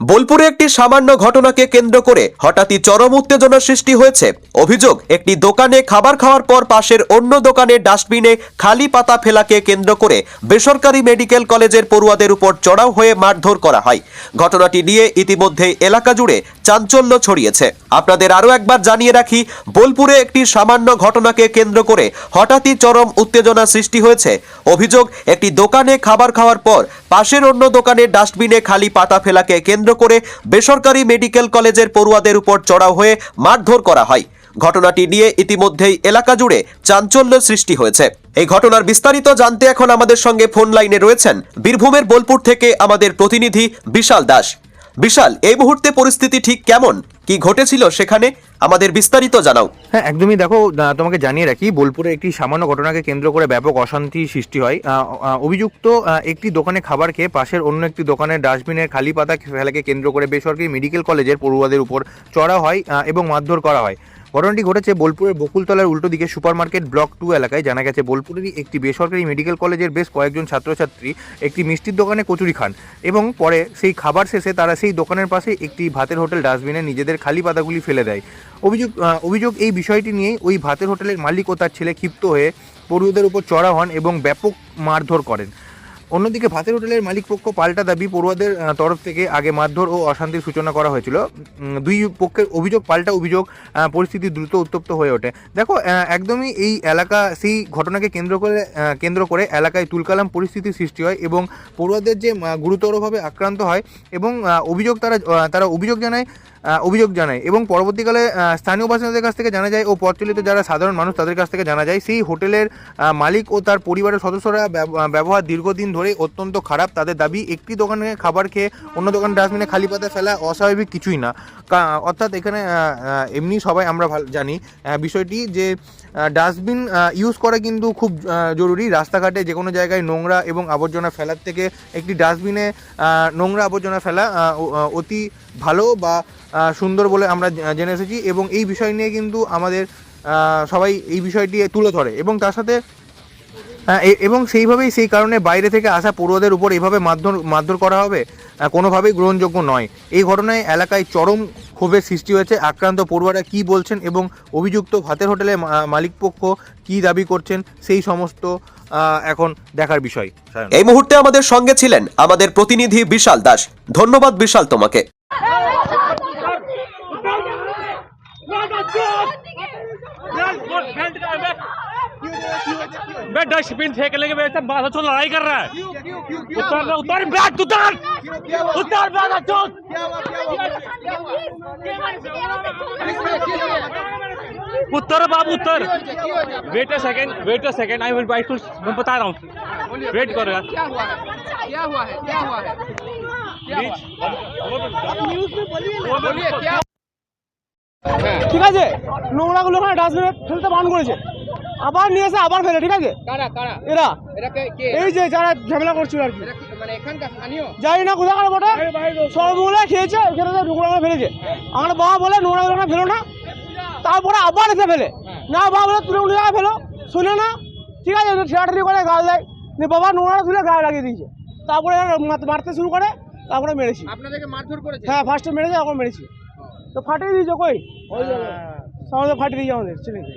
বোলপুরে একটি সামান্য ঘটনাকে কেন্দ্র করে হঠাৎই চরম উত্তেজনার সৃষ্টি হয়েছে। অভিযোগ, একটি দোকানে খাবার খাওয়ার পর পাশের অন্য দোকানে ডাস্টবিনে খালি পাতা ফেলাকে কেন্দ্র করে বেসরকারি মেডিকেল কলেজের পড়ুয়াদের উপর চড়াও হয়ে মারধর করা হয়। ঘটনাটি নিয়ে ইতিমধ্যে এলাকা জুড়ে চাঞ্চল্য ছড়িয়েছে। আপনাদের আরও একবার জানিয়ে রাখি, বোলপুরে একটি সামান্য ঘটনাকে কেন্দ্র করে হঠাৎই চরম উত্তেজনা সৃষ্টি হয়েছে। অভিযোগ, একটি দোকানে খাবার খাওয়ার পর পাশের অন্য দোকানে ডাস্টবিনে খালি পাতা ফেলাকে কেন্দ্র করে বেসরকারি মেডিকেল কলেজের পড়ুয়াদের উপর চড়াও হয়ে মারধর করা হয়। ঘটনাটি নিয়ে ইতিমধ্যেই এলাকা জুড়ে চাঞ্চল্য সৃষ্টি হয়েছে। এই ঘটনার বিস্তারিত জানতে এখন আমাদের সঙ্গে ফোন লাইনে রয়েছেন বীরভূমের বোলপুর থেকে আমাদের প্রতিনিধি বিশাল দাস। বিশাল, এই মুহূর্তে পরিস্থিতি ঠিক কেমন? কি ঘটেছিল সেখানে? আমাদের বিস্তারিত জানাও। হ্যাঁ একদমই দেখো তোমাকে জানিয়ে রাখি, বোলপুরে একটি সামান্য ঘটনাকে কেন্দ্র করে ব্যাপক অশান্তি সৃষ্টি হয়। অভিযুক্ত একটি দোকানে খাবার খেয়ে পাশের অন্য একটি দোকানের ডাস্টবিনের খালি পাতা ফেলাকে কেন্দ্র করে বেসরকারি মেডিকেল কলেজের পড়ুয়াদের উপর চড়া হয় এবং মারধর করা হয়। ঘটনাটি ঘটেছে বোলপুরের বকুলতলার উল্টো দিকে সুপার মার্কেট ব্লক টু এলাকায়। জানা গেছে, বোলপুরেরই একটি বেসরকারি মেডিকেল কলেজের বেশ কয়েকজন ছাত্রছাত্রী একটি মিষ্টির দোকানে কচুরি খান এবং পরে সেই খাবার শেষে তারা সেই দোকানের পাশে একটি ভাতের হোটেল ডাস্টবিনে নিজেদের খালি পাতাগুলি ফেলে দেয়। অভিযোগ অভিযোগ এই বিষয়টি নিয়েই ওই ভাতের হোটেলের মালিক ও তার ছেলে ক্ষিপ্ত হয়ে পড়ুয়াদের উপর চড়া হন এবং ব্যাপক মারধর করেন। অন্যদিকে ভাতের হোটেলের মালিক পক্ষ পাল্টা দাবি পড়ুয়াদের তরফ থেকে আগে মারধর ও অশান্তির সূচনা করা হয়েছিল। দুই পক্ষের অভিযোগ, পাল্টা অভিযোগ পরিস্থিতি দ্রুত উত্তপ্ত হয়ে ওঠে। দেখো একদমই এই এলাকা, সেই ঘটনাকে কেন্দ্র করে কেন্দ্র করে এলাকায় তুলকালাম পরিস্থিতির সৃষ্টি হয় এবং পড়ুয়াদের যে গুরুতরভাবে আক্রান্ত হয় এবং অভিযোগ তারা তারা অভিযোগ জানায় অভিযোগ জানায় এবং পরবর্তীকালে স্থানীয় বাসিন্দাদের কাছ থেকে জানা যায় ও পথচলিত যারা সাধারণ মানুষ তাদের কাছ থেকে জানা যায়, সেই হোটেলের মালিক ও তার পরিবারের সদস্যরা ব্যব- ব্যবহার দীর্ঘদিন ধরে অত্যন্ত খারাপ। তাদের দাবি, একটি দোকানে খাবার খেয়ে অন্য দোকান ডাস্টবিনে খালি পাতা ফেলা অস্বাভাবিক কিছুই না। অর্থাৎ এখানে এমনি সবাই আমরা জানি। বিষয়টি যে ডাস্টবিন ইউজ করা কিন্তু খুব জরুরি। রাস্তাঘাটে যে কোনো জায়গায় নোংরা এবং আবর্জনা ফেলার থেকে একটি ডাস্টবিনে নোংরা আবর্জনা ফেলা অতি ভালো বা সুন্দর বলে আমরা জেনে এসেছি এবং এই বিষয় নিয়ে কিন্তু আমাদের সবাই এই বিষয়টি তুলে ধরে এবং তার সাথে এবং সেইভাবেই সেই কারণে বাইরে থেকে আসা পড়ুয়াদের উপর এভাবে মারধর মারধর করা হবে কোনোভাবেই গ্রহণযোগ্য নয়। এই ঘটনায় এলাকায় চরম ক্ষোভের সৃষ্টি হয়েছে। আক্রান্ত পড়ুয়ারা কি বলছেন এবং অভিযুক্ত ভাতের হোটেলে মালিক পক্ষ কি দাবি করছেন, সেই সমস্ত এখন দেখার বিষয়। এই মুহূর্তে আমাদের সঙ্গে ছিলেন আমাদের প্রতিনিধি বিশাল দাস। ধন্যবাদ বিশাল তোমাকে। मैं डस्टबिन फेंक लेके बैठा बाधा तो लड़ाई कर रहा है। उतर उतर बैठ उतर। उतर बाधा चौथ उत्तर बाबू उत्तर wait a second wait a second I will to मैं बता रहा हूँ। वेट करो यार। क्या हुआ है? क्या हुआ है? क्या हुआ है? बोलिए क्या ঠিক আছে? নোংরাগুলো ওখানে ডাস্টবিনে ফেলতে বান করেছে। আবার নিয়ে এসে আবার ফেলে ঠিক আছে? কারা কারা? এরা। এই যে যারা ঝামেলা করছিল আর কি। মানে জানি না কোথাকার বটে। সবগুলো খেয়েছে এখানে নোংরাগুলো ফেলেছে। আমার বাবা বলে নোংরাগুলো ওখানে ফেলো না। তারপরে আবার এসে ফেলে। না বাবা বলে তুলে উঠে জায়গায় ফেলো শুনে না। ঠিক আছে ঠিয়াঠারি করে গাল দেয়। দিয়ে বাবা নোংরা তুলে গায়ে লাগিয়ে দিয়েছে। তারপরে মারতে শুরু করে তারপরে মেরেছি। আপনাদেরকে মারধর করেছে? হ্যাঁ ফার্স্টে মেরেছে এখন মেরেছি। তো ফাটিয়ে দিয়েছ কই? ওই যে আমাদের ফাটিয়ে দিয়েছে আমাদের ছেলেকে